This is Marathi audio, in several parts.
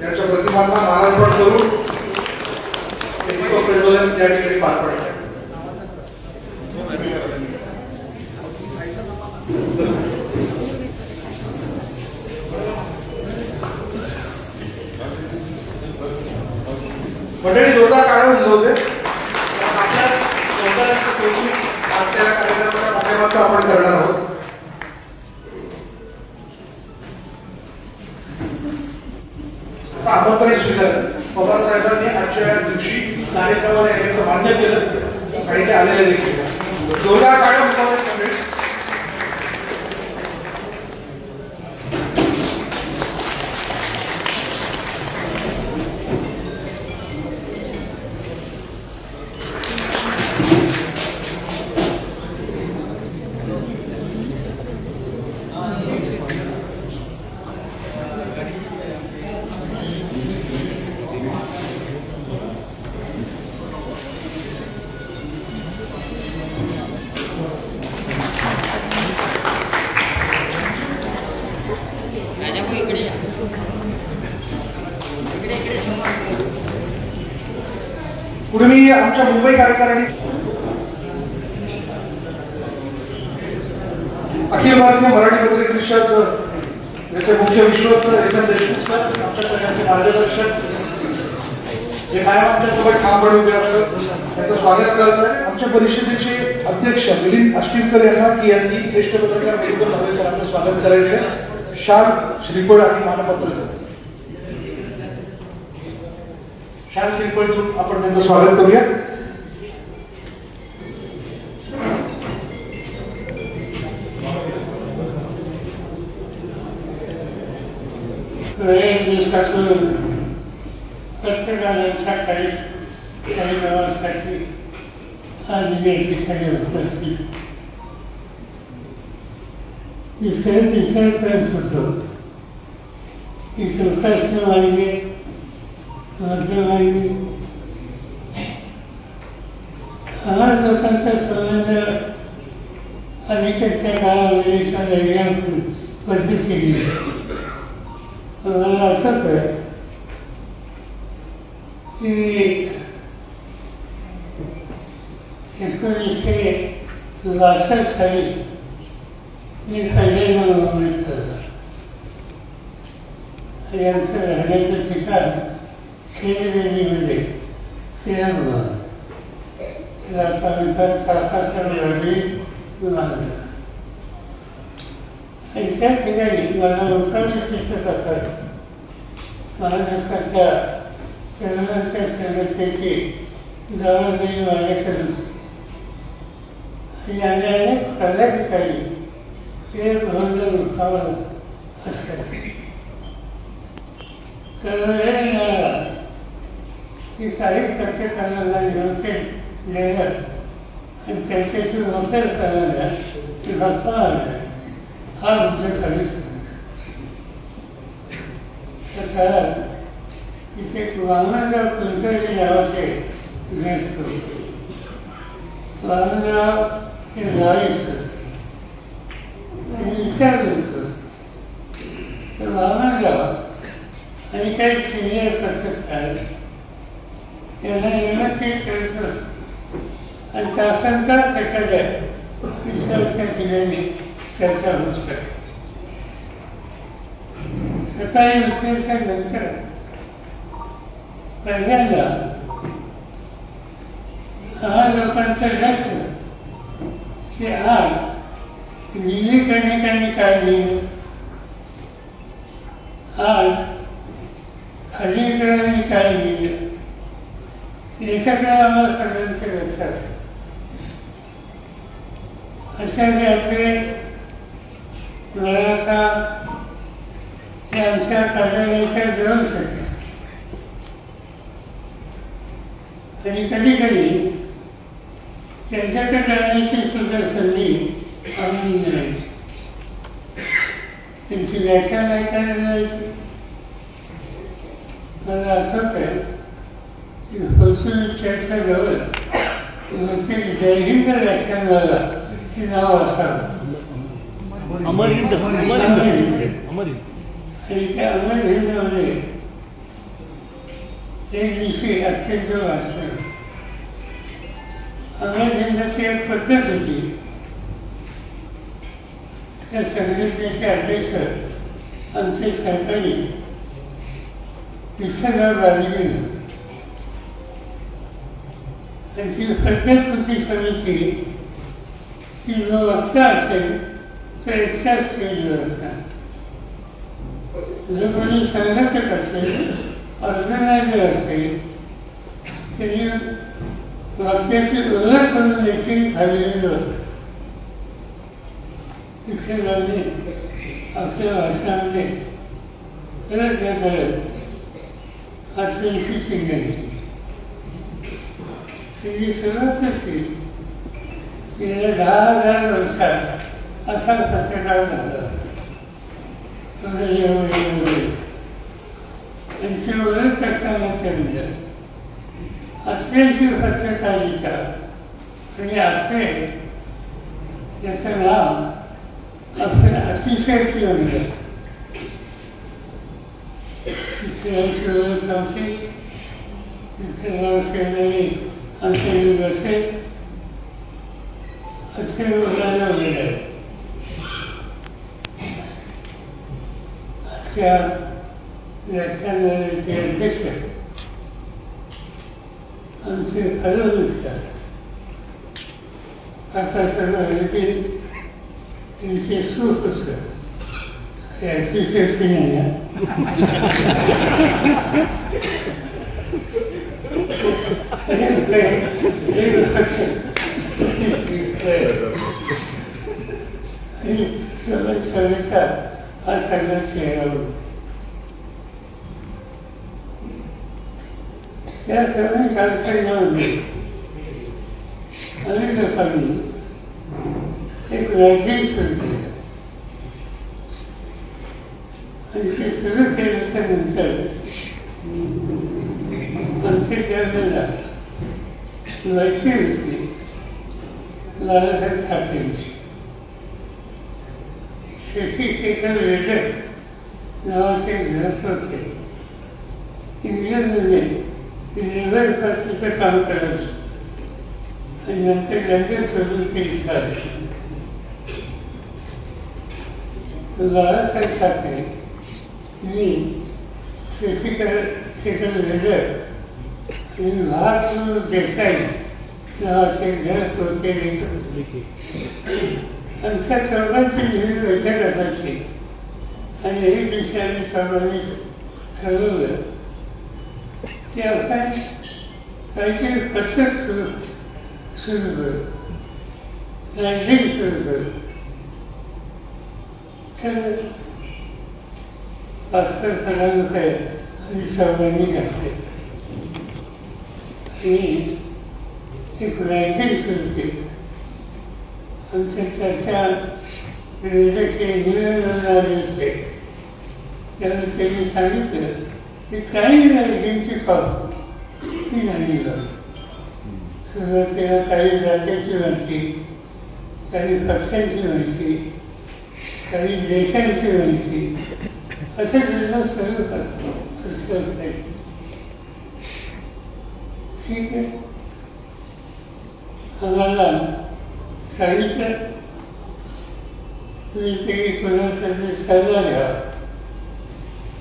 त्यांच्या प्रतिमांना मानार्पण करून पेट्रोलियम दीपक या ठिकाणी पार पडत आहे मंडळी जोरदार काढा होते. आपल्या कार्यक्रमाच्या माध्यमातून आपण करणार आहोत. आता आमंत्रण स्वीकारलं. पवार साहेबांनी आजच्या दिवशी कार्यक्रमाला येण्याचं मान्य केलं आणि ते आलेले देखील. जोरदार काढा पुढे आमच्या मुंबई कार्यकारिणी अखिल भारतीय मराठी पत्रिका परिषद याचे मुख्य विश्वस्त एस एम देशमुख सर आमच्या सगळ्यांचे मार्गदर्शक जे कायम आमच्यासोबत ठामपणे उभे असतात त्यांचं स्वागत करत आहे. आमच्या परिषदेचे अध्यक्ष मिलिंद अष्टीलकर यांना की यांनी ज्येष्ठ पत्रकार मेडिकल नवे सरांचं स्वागत करायचं शाल श्रीफळ आणि मानपत्र. छान सिंपल आपण त्यांचं स्वागत करूया. एक दिवसातून प्रत्येकाने सकाळी काही प्रवासाची आज या ठिकाणी उपस्थित. विसर विसर करत होतो की सुखाचं मार्गे मध्यमार्गे लोकांचा संबंध अलीकडच्या काळामध्ये वेगळ्या पद्धतीने मला की एकोणीसशे बासष्ट साली मी पहिल्यांदा होतो आणि राहण्याचं ठिकाण खेळवेलीमध्ये श्रीरामभवन त्यानुसार काकासाहेब नदी बांधलं आणि त्या ठिकाणी मला मुक्कामी शिक्षक असतात महाराष्ट्राच्या चलनाच्या संघटनेची जबाबदारी माझ्याकडे होती आणि आम्ही अनेक पदाधिकारी ते भवनला असतात तर की काही पत्रकारांना निमंत्रण द्यायला आणि त्यांच्याशी वकर करायला की गप्पा आल्या हा मुद्दा कमी तर काळात तिथे एक वामनराव कुलकर्णी नावाचे ग्रस्त होते वामनराव हे लाईस आणि विचारलं होतं तर वामनराव आणि काही सिनियर पत्रकार त्यांना निमंत्रित करत आणि शासनचा एखाद्या विषयाच्या ठिकाणी चर्चा होत आहे सकाळी उशिरच्या नंतर पहिल्यांदा हा लोकांचं लक्ष की आज निलीकर्णिकांनी काय लिहिलं आज खालीकरांनी काय लिहिलं हे सगळं आम्हाला सगळ्यांचं लक्षात अशा प्रकारे मराठा हे आमच्या कार्यालयाच्या जवळ असे आणि कधी कधी त्यांच्याकडे जाण्याची सुद्धा संधी आम्ही मिळायची. त्यांची व्याख्यान ऐकायला मिळायची मला आठवत आहे की हसून चर्चा जवळ ते जयहिंद व्याख्यानाला हे नाव असावं. एक दिवशी अत्यंत वाचलं. अंगणिंदाची एक पद्धत होती. त्या संघटनेचे अध्यक्ष आमचे सहकारी विठ्ठलराव बालिकेन त्याची प्रत्येक होती समिती की जो वक्ता असेल तर एकटाच स्टेजवर असणार जो कोणी संघटक असेल ऑर्गनायझर असेल त्यांनी वाक्याची ओळख करून देखील खाल्लेली असतात तिथे झाले आपल्या भाषणामध्ये करत या करत आत्मविषयी केली तिची सुरुवात कशी दहा हजार वर्षात असा पत्रकार झाला. एवढे एवढे एवढे त्यांची ओळख करताना समजा अस्त्यांची पत्रकारिता म्हणजे असे याचं नाव आपण अतिशय ठेवलं. तिसऱ्यांची ओळख नव्हती तिसऱ्या शेजारी आमचे बसे असे बोलायला गेले अशा व्याख्यानाचे अध्यक्ष आमचे खरं दिसतात आता सर्व येथील त्यांचे सुख होतं हे अतिशय नाही आहे सर्व सविता हा सगळा चेहरा त्या सर्व कार्यक्रमामध्ये अनेक लोकांनी एक रायटिंग सुरू केलं आणि ते सुरू केल्याच्यानंतर आमच्या वैशी होती लालासाहेब ठाकरेंची शशी शेखर वेडक नावाचे ग्रस्त होते इंग्लंडमध्ये लेबर पार्टीचं काम करायचं आणि नंतर लंडन सोडून ते इथं आले बाळासाहेब ठाकरे मी शशिकर शेखर वेडक आणि महात्मा देसाई नावाचे ग्रस्त होते आमच्या सर्वांची नेहमी बैठक असायची आणि एक दिवशी आम्ही सर्वांनी ठरवलं. की आपण काहीतरी कसरत सुरू सुरू करू. रॅन्डिंग सुरू करू. तर पाच पाच हजार रुपये आम्ही सर्वांनी घातले आणि एक रँकिंग सुरू केली आमच्या चर्चा विरोधके निवेदनाले त्यावेळी त्यांनी सांगितलं की काही राज्यांची कॉल ती झाली सुरुवातीला काही राज्याची माहिती काही पक्षांची माहिती काही देशांची माहिती. असं त्याचं स्वरूप पुस्तक आहे. आम्हाला सांगितलं तुम्ही ते कोणाचा सल्ला घ्या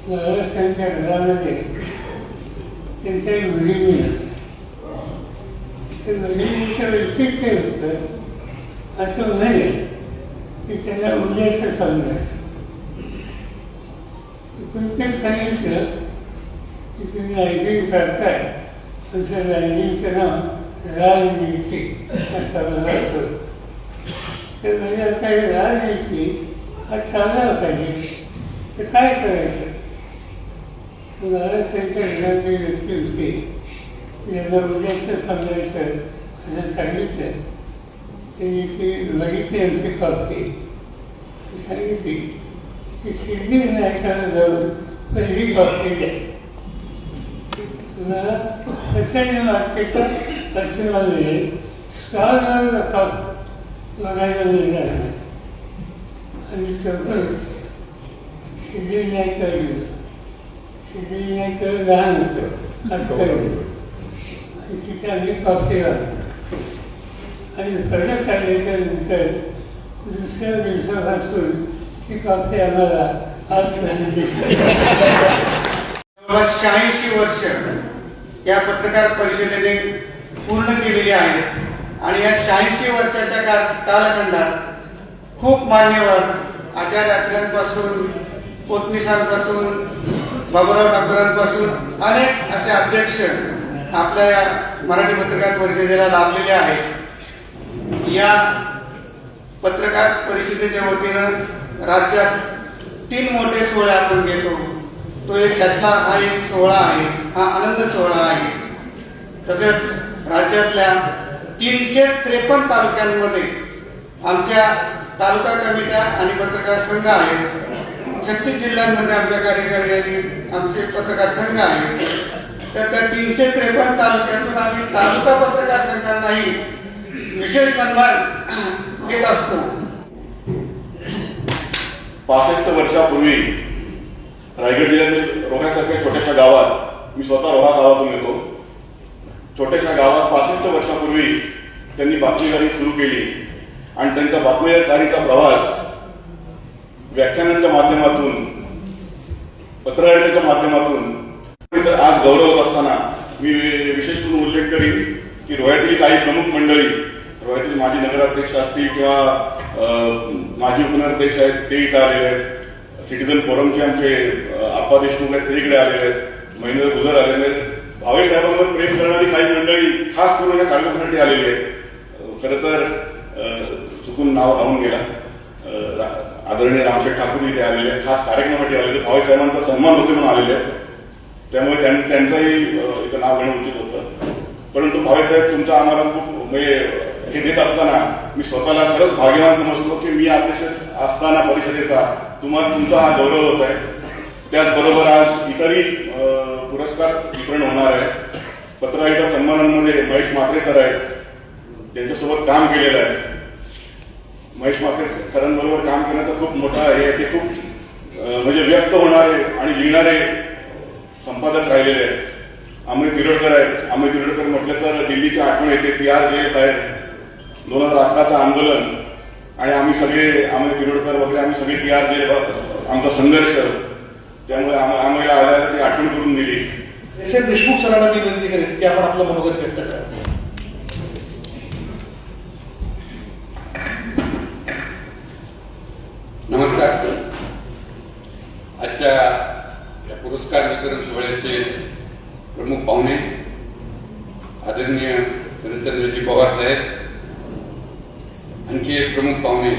महाराष्ट्रांच्या घरामध्ये त्यांच्या मुलीने त्या मुलीचं वैशिष्ट्य होतं असं नाही की त्याला उद्याचं समजायचं कोणत्याच सांगितलं की तुम्ही आयडिंग करताय तुमचं रायडिंगचं नाव राजनीती असा मला असतो तर म्हणजे आता हे राजनीती हा चालला पाहिजे तर काय करायचं महाराष्ट्राच्या घरातली व्यक्ती होती यांना उद्याचं सांगायचं असं सांगितलं त्यांनी ती बघितली आमची कॉपी सांगितली की सिद्धिविनायकाला जाऊन पहिली कॉपी द्या तुम्हाला कशाने वाचतेचा पश्चिमा मिळेल स्टॉलवर रकम बघायला मिळणार नाही आणि चौकट सिद्धिविनायक गेलो सिद्धिविनायक लहान होतं असेल आणि तिथे आम्ही कॉफी घालतो आणि परत काढल्याच्या नंतर दुसऱ्या दिवसापासून ती कॉफी आम्हाला आजपर्यंत दिसते प्लस शहाऐंशी वर्ष या पत्रकार परिषदेने पूर्ण केलेली आहेत. आणि या शहाऐंशी वर्षाच्या कालखंडात खूप मान्यवर आचार्यात्र्यांपासून पोतनीसांपासून बाबुराव ठाकूरांपासून अनेक असे अध्यक्ष आपल्या या मराठी पत्रकार परिषदेला लाभलेले आहेत. या पत्रकार परिषदेच्या वतीनं राज्यात तीन मोठे सोहळे आपण घेतो. तो एक ह्यातला हा एक सोहळा आहे हा आनंद सोहळा आहे. तसेच राज्यातल्या तीनशे त्रेपन्न तालुक्यांमध्ये आमच्या तालुका कमिट्या आणि पत्रकार संघ आहेत. छत्तीस जिल्ह्यांमध्ये आमच्या कार्यकारी आमचे पत्रकार संघ आहेत. तर त्या तीनशे त्रेपन्न तालुक्यातून आम्ही तालुका पत्रकार संघांनाही विशेष सन्मान घेत असतो. पासष्ट वर्षापूर्वी रायगड जिल्ह्यातील रोह्यासारख्या छोट्याशा गावात मी स्वतः रोहा गावातून येतो. छोट्याशा गावात पासष्ट वर्षापूर्वी त्यांनी बातमीदारी सुरू केली. आणि त्यांचा बातमीदारीचा प्रवास व्याख्यानांच्या माध्यमातून पत्रकारितेच्या माध्यमातून तर आज गौरवत असताना मी विशेष करून उल्लेख करीन की रोह्यातील काही प्रमुख मंडळी रोह्यातील माजी नगराध्यक्ष असतील किंवा माजी उपनगराध्यक्ष आहेत ते इथं आलेले आहेत. सिटीजन फोरमचे आमचे आप्पा देशमुख आहेत ते इकडे आलेले आहेत. महेंद्र गुजर आलेले आहेत. भावे साहेबांवर प्रेम करणारी काही मंडळी खास करून या कार्यक्रमासाठी आलेली आहेत. खरं तर चुकून नाव राहून गेला. आदरणीय रामशेठ ठाकूर इथे आलेले आहेत. खास कार्यक्रमासाठी आलेले भावे साहेबांचा सन्मान होते म्हणून आलेले आहेत. त्यामुळे त्यां- त्यांचंही इथं नाव घेणं उचित होतं. परंतु भावेसाहेब तुमचा आम्हाला खूप म्हणजे हे देत असताना मी स्वतःला खरंच भाग्यवान समजतो की मी अध्यक्ष असताना परिषदेचा तुम्हाला तुमचा हा गौरव होत आहे. त्याचबरोबर आज इतरही पुरस्कार वितरण होणार आहे. पत्रकारिता सन्मानांमध्ये महेश म्हात्रे सर आहेत. त्यांच्यासोबत काम केलेलं आहे. महेश म्हात्रे सरांबरोबर काम करण्याचा खूप मोठा हे आहे. ते खूप म्हणजे व्यक्त होणारे आणि लिहिणारे संपादक राहिलेले आहेत. अमय तिरोडकर आहेत. अमय तिरोडकर म्हटलं तर दिल्लीची आठवण येते. ती आर जे आहेत दोन हजार अकराचं आंदोलन आणि आम्ही सगळे अमय तिरोडकर वगैरे आम्ही सगळे टी आर जे आमचा संघर्ष. त्यामुळे आम- आम्हाला आल्याला ती आठवण करून दिली. एस एम देशमुख सरांना मी विनंती करेन की आपण आपलं मनोगत व्यक्त करा. नमस्कार. आजच्या या पुरस्कार वितरण सोहळ्याचे प्रमुख पाहुणे आदरणीय शरदचंद्रजी पवार साहेब आणखी एक प्रमुख पाहुणे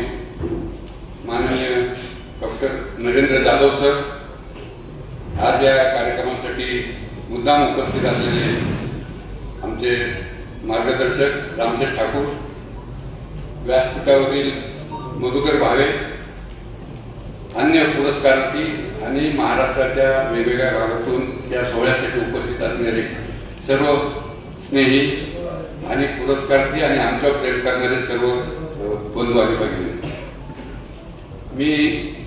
माननीय डॉक्टर नरेंद्र जाधव सर. आज या कार्यक्रमासाठी मुद्दाम उपस्थित असलेले आमचे मार्गदर्शक रामशेठ ठाकूर व्यासपीठावरील मधुकर भावे अन्य पुरस्कारार्थी आणि महाराष्ट्राच्या वेगवेगळ्या भागातून या सोहळ्यासाठी उपस्थित असणारे सर्व स्नेही आणि पुरस्कार्थी आणि आमच्यावर प्रेम करणारे सर्व अ, पाहिजे मी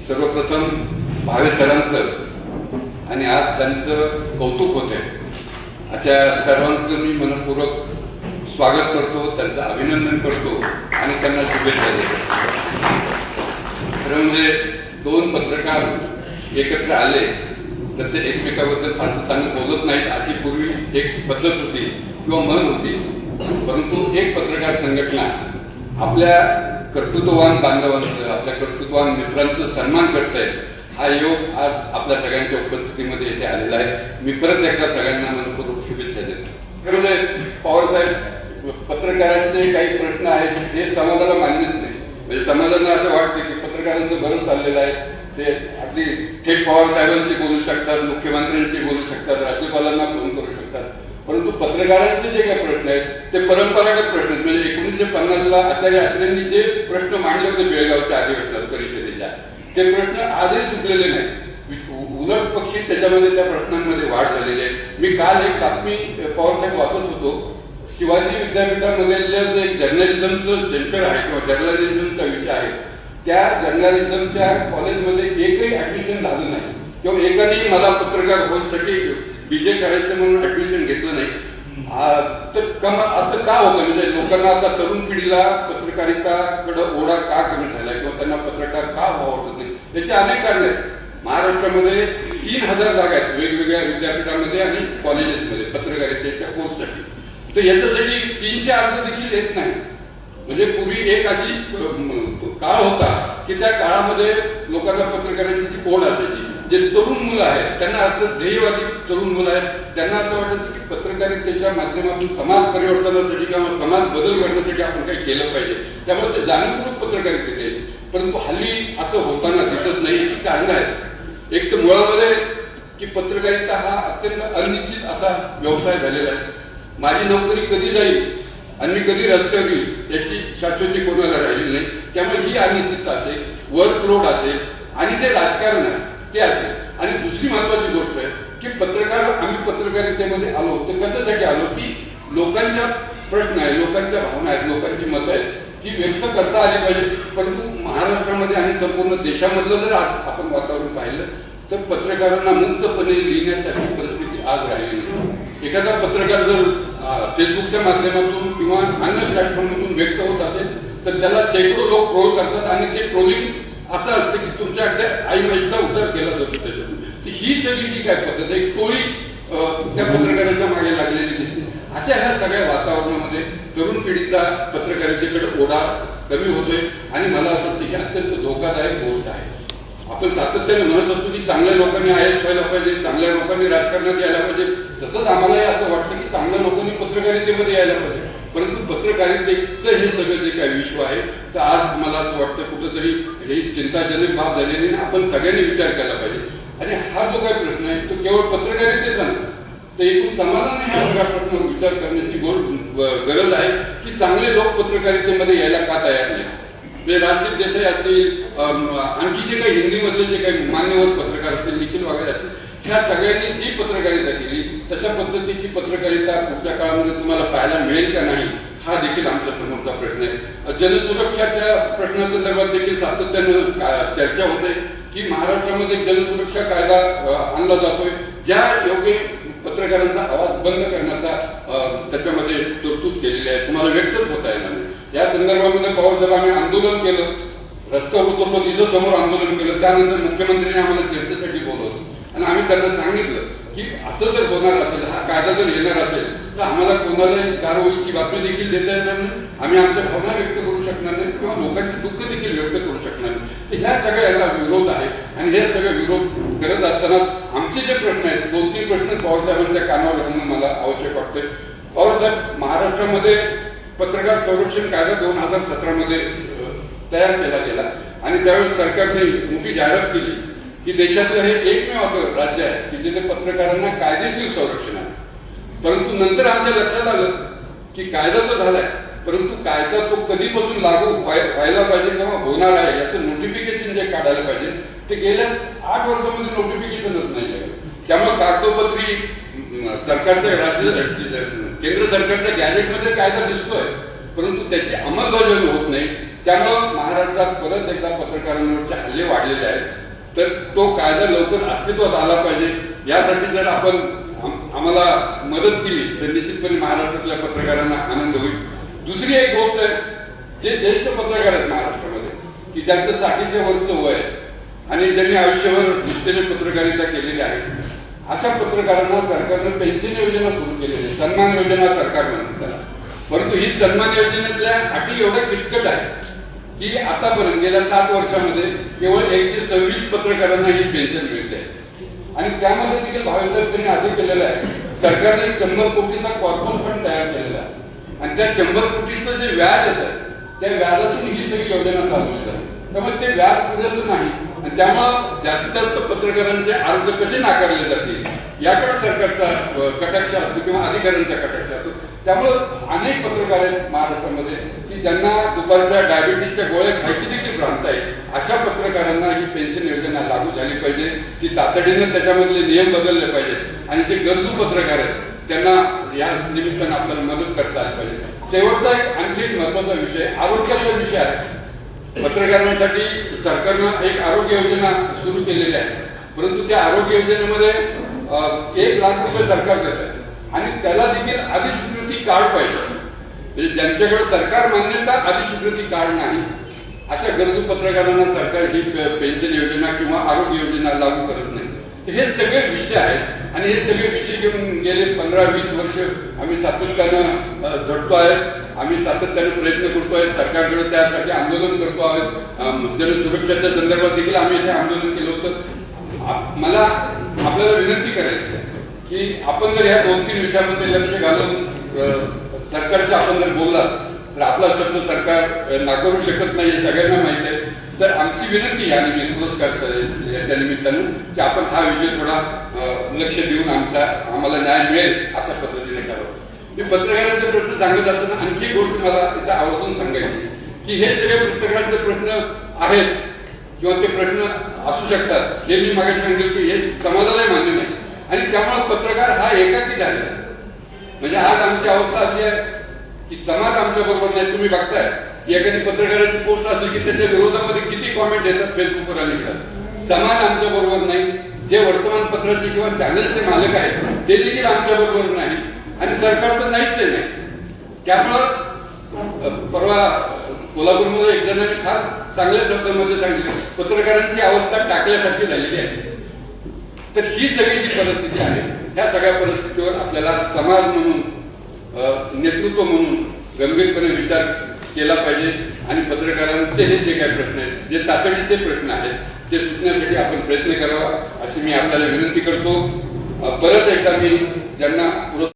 सर्वप्रथम भावे सरांचं आणि आज त्यांचं कौतुक होते अशा सर्वांचं मी मनपूर्वक स्वागत करतो त्यांचं अभिनंदन करतो आणि त्यांना शुभेच्छा देतो. खरं म्हणजे दोन पत्रकार एकत्र आले तर ते एकमेकाबद्दल फारसं चांगलं बोलत नाहीत अशी पूर्वी एक पद्धत होती किंवा मन होती. परंतु एक पत्रकार संघटना आपल्या कर्तृत्ववान बांधवांचं आपल्या कर्तृत्ववान मित्रांचं सन्मान करताय हा योग आज आपल्या सगळ्यांच्या उपस्थितीमध्ये येथे आलेला आहे. मी परत एकदा सगळ्यांना मनपूर्वक शुभेच्छा देतो. म्हणजे पवारसाहेब पत्रकारांचे काही प्रश्न आहेत हे समाजाला मान्यच नाही. म्हणजे समाजाला असं वाटतं की पत्रकारांचं बरं चाललेलं आहे. ते अगदी थेट पवारसाहेबांशी बोलू शकतात मुख्यमंत्र्यांशी बोलू शकतात राज्यपालांना फोन करू शकतात. परंतु पत्रकारांचे जे काही प्रश्न आहेत ते परंपरागत प्रश्न आहेत. म्हणजे एकोणीसशे पन्नासला आचार्य आत्रेंनी जे प्रश्न मांडले होते बेळगावच्या अधिवेशनात परिषदेच्या ते प्रश्न आजही सुटलेले नाहीत. उलट पक्षी त्याच्यामध्ये त्या प्रश्नांमध्ये वाढ झालेली आहे. मी काल एक बातमी पवारसाहेब वाचत होतो. शिवाजी विद्यापीठामध्ये जे जर्नलिझमचं सेंटर आहे किंवा जर्नलिझमचा विषय आहे त्या जर्नलिझमच्या कॉलेजमध्ये एकही ऍडमिशन झालं नाही. किंवा एकानेही मला पत्रकार होण्यासाठी बीजे करायचं म्हणून ऍडमिशन घेतलं नाही. तर कमा असं का होतं? म्हणजे लोकांना आता तरुण पिढीला पत्रकारिताकडे ओढा का कमी झाला किंवा त्यांना पत्रकार का व्हावं वाटत नाही? त्याचे अनेक कारण आहेत. महाराष्ट्रामध्ये तीन हजार जागा आहेत वेगवेगळ्या विद्यापीठामध्ये आणि कॉलेजेसमध्ये पत्रकारितेच्या कोर्ससाठी तर याच्यासाठी तीनशे अर्ज देखील येत नाही म्हणजे पूर्वी एक अशी काळ होता की त्या काळामध्ये लोकांना पत्रकारांची ओढ असायची. जे तरुण मुलं आहेत त्यांना असं ध्येयवादी तरुण मुलं आहेत त्यांना असं वाटतं की पत्रकारितेच्या माध्यमातून समाज परिवर्तनासाठी किंवा समाज बदल करण्यासाठी आपण काही केलं पाहिजे. त्यामुळे ते जाणीवपूर्वक पत्रकारितेत परंतु हल्ली असं होताना दिसत नाही याची कारणं आहेत. एक तर मुळामध्ये की पत्रकारिता हा अत्यंत अनिश्चित असा व्यवसाय झालेला आहे. माझी नोकरी कधी जाईल आणि मी कधी रस्त्यावर येईल याची शाश्वती कोणाला राहिलेली नाही. त्यामुळे ही अनिश्चितता असेल वर्कलोड असेल आणि जे राजकारण आहे ते असेल. आणि दुसरी महत्वाची गोष्ट आहे की पत्रकार आम्ही पत्रकारितेमध्ये आलो तर कशासाठी आलो की लोकांच्या प्रश्न आहे लोकांच्या भावना आहेत लोकांची मतं आहेत ती व्यक्त करता आली पाहिजे. परंतु महाराष्ट्रामध्ये आणि संपूर्ण देशामधलं जर आज आपण वातावरण पाहिलं तर पत्रकारांना मुक्तपणे लिहिण्यासाठी परिस्थिती आज राहिली नाही. एखादा पत्रकार जर फेसबुकच्या माध्यमातून किंवा अन्य प्लॅटफॉर्ममधून व्यक्त होत असेल तर त्याला शेकडो लोक ट्रोल करतात आणि ते ट्रोलिंग असं असतं की तुमच्याकडे आई माईचा उद्धार केला जातो त्याच्यामध्ये. ही सगळी जी काय पद्धत एक टोळी त्या पत्रकाराच्या मागे लागलेली दिसते. अशा ह्या सगळ्या वातावरणामध्ये तरुण पिढीचा पत्रकारितेकडे ओढा कमी होतोय आणि मला असं वाटतं की अत्यंत धोकादायक गोष्ट आहे. आपण सातत्याने म्हणत असतो की चांगल्या लोकांनी आय व्हायला पाहिजे चांगल्या लोकांनी राजकारणात यायला पाहिजे. तसंच आम्हालाही असं वाटतं की चांगल्या लोकांनी पत्रकारितेमध्ये यायला पाहिजे. परंतु पत्रकारितेचं हे सगळं जे काही विश्व आहे तर आज मला असं वाटतं कुठंतरी हे चिंताजनक बाब झालेली ना आपण सगळ्यांनी विचार केला पाहिजे. आणि हा जो काही प्रश्न आहे तो केवळ पत्रकारितेचा नाही तर एकूण समाजाने ह्या सगळ्या प्रश्नावर विचार करण्याची गरज आहे की चांगले लोक पत्रकारितेमध्ये यायला का तयार नाही म्हणजे राजदीप देसाई असतील आणखी जे काही हिंदीमधले जे काही मान्यवर पत्रकार असतील निखिल वगैरे असतील ह्या सगळ्यांनी जी पत्रकारिता केली तशा पद्धतीची पत्रकारिता पुढच्या काळामध्ये तुम्हाला पाहायला मिळेल का नाही हा देखील आमच्या समोरचा प्रश्न आहे. जनसुरक्षाच्या प्रश्नासंदर्भात देखील सातत्यानं चर्चा होते की महाराष्ट्रामध्ये जनसुरक्षा कायदा आणला जातोय ज्या योग्य पत्रकारांचा आवाज बंद करण्याचा त्याच्यामध्ये तरतूद केलेली आहे. तुम्हाला व्यक्तच होता येणार नाही. या संदर्भामध्ये पवार साहेब आम्ही आंदोलन केलं. रस्ता होतो मग तिथं समोर आंदोलन केलं. त्यानंतर मुख्यमंत्र्यांनी आम्हाला चर्चेसाठी बोलवलं. आणि आम्ही त्यांना सांगितलं की असं जर होणार असेल हा कायदा जर येणार असेल तर आम्हाला कोणालाही कारवाईची बातमी देखील देता येणार नाही. आम्ही आमच्या भावना व्यक्त करू शकणार नाही किंवा लोकांची दुःख देखील व्यक्त करू शकणार नाही. तर ह्या सगळ्याला विरोध आहे आणि हे सगळे विरोध करत असताना आमचे जे प्रश्न आहेत दोन तीन प्रश्न पवारसाहेबांच्या कानावर घालणं मला आवश्यक वाटतंय. पवारसाहेब महाराष्ट्रामध्ये पत्रकार संरक्षण कायदा दोन हजार सतरामध्ये तयार केला गेला आणि त्यावेळेस सरकारने मोठी जाहिरात केली. की देशाचं हे एकमेव असं राज्य आहे की जिथे पत्रकारांना कायदेशीर संरक्षण आहे. परंतु नंतर आमच्या लक्षात आलं की कायदा तर झालाय परंतु कायदा तो कधीपासून लागू व्हायला पाहिजे किंवा होणार आहे याचं नोटिफिकेशन जे काढायला पाहिजे ते गेल्या आठ वर्षामध्ये नोटिफिकेशनच नाही झालं त्यामुळे कागदोपत्री सरकारच्या राज्य केंद्र सरकारच्या गॅजेटमध्ये कायदा दिसतोय परंतु त्याची अंमलबजावणी होत नाही. त्यामुळं महाराष्ट्रात परत एकदा पत्रकारांवरचे हल्ले वाढलेले आहेत. तर तो कायदा लवकर अस्तित्वात आला पाहिजे. यासाठी जर आपण आम्हाला मदत केली तर निश्चितपणे महाराष्ट्रातल्या पत्रकारांना आनंद होईल. दुसरी एक गोष्ट आहे जे ज्येष्ठ पत्रकार आहेत महाराष्ट्रामध्ये की ज्यांचं साठीच्या वरचं वय आहे आणि ज्यांनी आयुष्यभर निष्ठेने पत्रकारिता केलेली आहे अशा पत्रकारांना सरकारनं पेन्शन योजना सुरू केलेली आहे. सन्मान योजना सरकार त्याला. परंतु ही सन्मान योजनेतल्या अटी एवढ्या किचकट आहे की आतापर्यंत गेल्या सात वर्षामध्ये केवळ एकशे सव्वीस पत्रकारांना ही पेन्शन मिळते. आणि त्यामध्ये देखील भावेसाहेबांनी असं केलेलं आहे. सरकारने एक शंभर कोटीचा कॉर्पोरेट फंड तयार केलेला आहे. आणि त्या शंभर कोटीचं जे व्याज येतं त्या व्याजातून ही सगळी योजना चालवली जाते त्यामुळे ते व्याज पुरेसं नाही. आणि त्यामुळं जास्तीत जास्त पत्रकारांचे अर्ज कसे नाकारले जातील याकडे सरकारचा कटाक्ष असतो किंवा अधिकाऱ्यांचा कटाक्ष असतो. त्यामुळं अनेक पत्रकार आहेत महाराष्ट्रामध्ये त्यांना ज्यांना दुपारच्या डायबिटीसच्या गोळ्या खायची देखील भ्रांत आहे अशा पत्रकारांना ही पेन्शन योजना लागू झाली पाहिजे की तातडीनं त्याच्यामधले नियम बदलले पाहिजेत आणि जे गरजू पत्रकार आहेत त्यांना या निमित्तानं आपल्याला मदत करता आली पाहिजे. शेवटचा एक आणखी एक महत्त्वाचा विषय आरोग्याचा विषय आहे. पत्रकारांसाठी सरकारनं एक आरोग्य योजना सुरू केलेली आहे. परंतु त्या आरोग्य योजनेमध्ये एक लाख रुपये सरकार देत. आहे आणि त्याला देखील अधिस्मृती कार्ड पाहिजे. म्हणजे ज्यांच्याकडे सरकार मान्यता अधिस्वीकृती कार्ड नाही अशा गरजू पत्रकारांना सरकार ही पेन्शन योजना किंवा आरोग्य योजना लागू करत नाही. हे सगळे विषय आहेत आणि हे सगळे विषय घेऊन गेले पंधरा वीस वर्ष आम्ही सातत्यानं झटतो आहे. आम्ही सातत्याने प्रयत्न करतो आहे. सरकारकडे त्यासाठी आंदोलन करतो आहोत. अम, जनसुरक्षाच्या संदर्भात देखील आम्ही हे आंदोलन केलं होतं. मला आपल्याला विनंती करायची आहे की आपण जर ह्या दोन तीन विषयामध्ये लक्ष घालून सरकारशी आपण जर बोलला तर आपला शब्द सरकार नाकारू शकत नाही हे सगळ्यांना माहिती आहे. तर आमची विनंती या आणि मी पुरस्कार याच्या निमित्तानं की आपण हा विषय थोडा लक्ष देऊन आमचा आम्हाला न्याय मिळेल अशा पद्धतीने करावं. मी पत्रकारांचे प्रश्न सांगत असताना आणखी एक गोष्ट मला इथं आवर्जून सांगायची की हे सगळे पत्रकारांचे प्रश्न आहेत किंवा ते प्रश्न असू शकतात. हे मी मागे सांगितलं की हे समाजालाही मान्य नाही. आणि त्यामुळे पत्रकार हा एकाकी झालेला आहे. म्हणजे आज आमची अवस्था अशी आहे की समाज आमच्या बरोबर नाही तुम्ही बघताय. की एखादी पत्रकाराची पोस्ट असली की त्याच्या विरोधामध्ये किती कॉमेंट येतात फेसबुकवर आणि समाज आमच्या बरोबर नाही. जे वर्तमानपत्राचे किंवा चॅनलचे मालक आहेत ते देखील आमच्या बरोबर नाही. आणि सरकार तर नाहीच आहे. नाही त्यामुळं परवा कोल्हापूरमध्ये एक जणांनी फार चांगल्या शब्दांमध्ये सांगितले. पत्रकारांची अवस्था टाकल्यासारखी झालेली आहे. तर ही सगळी जी परिस्थिती आहे ह्या सगळ्या परिस्थितीवर आपल्याला समाज म्हणून नेतृत्व म्हणून गंभीरपणे विचार केला पाहिजे. आणि पत्रकारांचे हे जे काही प्रश्न आहेत जे तातडीचे प्रश्न आहेत ते सुटण्यासाठी आपण प्रयत्न करावा अशी मी आपल्याला विनंती करतो. परत एकदा मी ज्यांना पुरस्कार